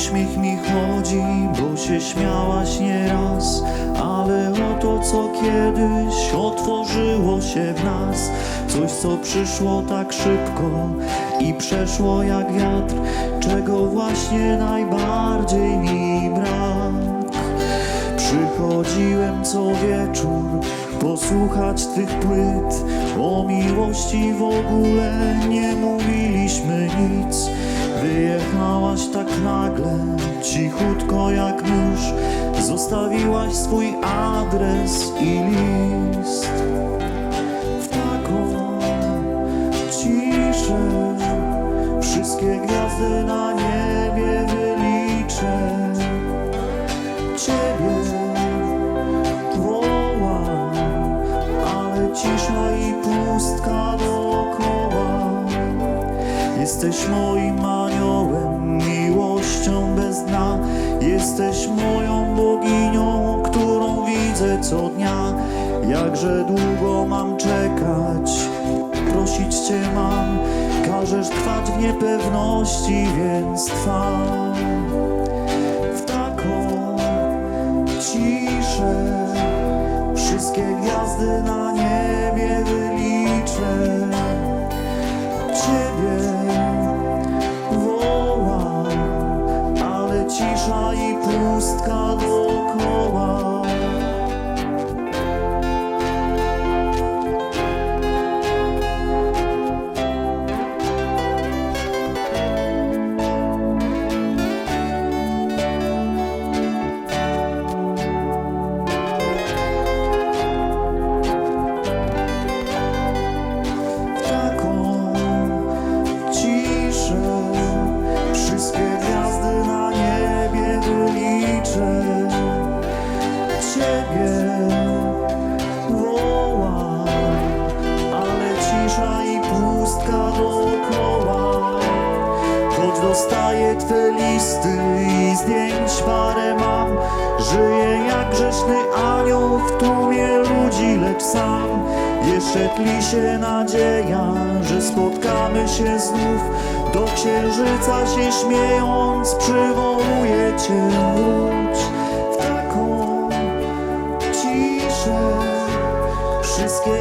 uśmiech mi chodzi, bo się śmiałaś nieraz Ale oto co kiedyś otworzyło się w nas. Coś co przyszło tak szybko i przeszło jak wiatr Czego właśnie najbardziej mi brak. Przychodziłem co wieczór posłuchać tych płyt O miłości w ogóle nie mówiliśmy Wyjechałaś tak nagle, cichutko jak nóż Zostawiłaś swój adres i list. W taką ciszę Wszystkie gwiazdy na niebie Jesteś moim aniołem, miłością bez dna. Jesteś moją boginią, którą widzę co dnia. Jakże długo mam czekać, prosić Cię mam. Każesz trwać w niepewności, więc trwam w taką ciszę. Wszystkie gwiazdy na niebie wyliczę. Ciebie cisza i pustka Twe listy i zdjęć parę mam. Żyję jak grzeszny anioł w tłumie ludzi, lecz sam. Jeszcze tli się nadzieja, że spotkamy się znów. Do księżyca się śmiejąc przywołuję Cię wróć W taką ciszę Wszystkie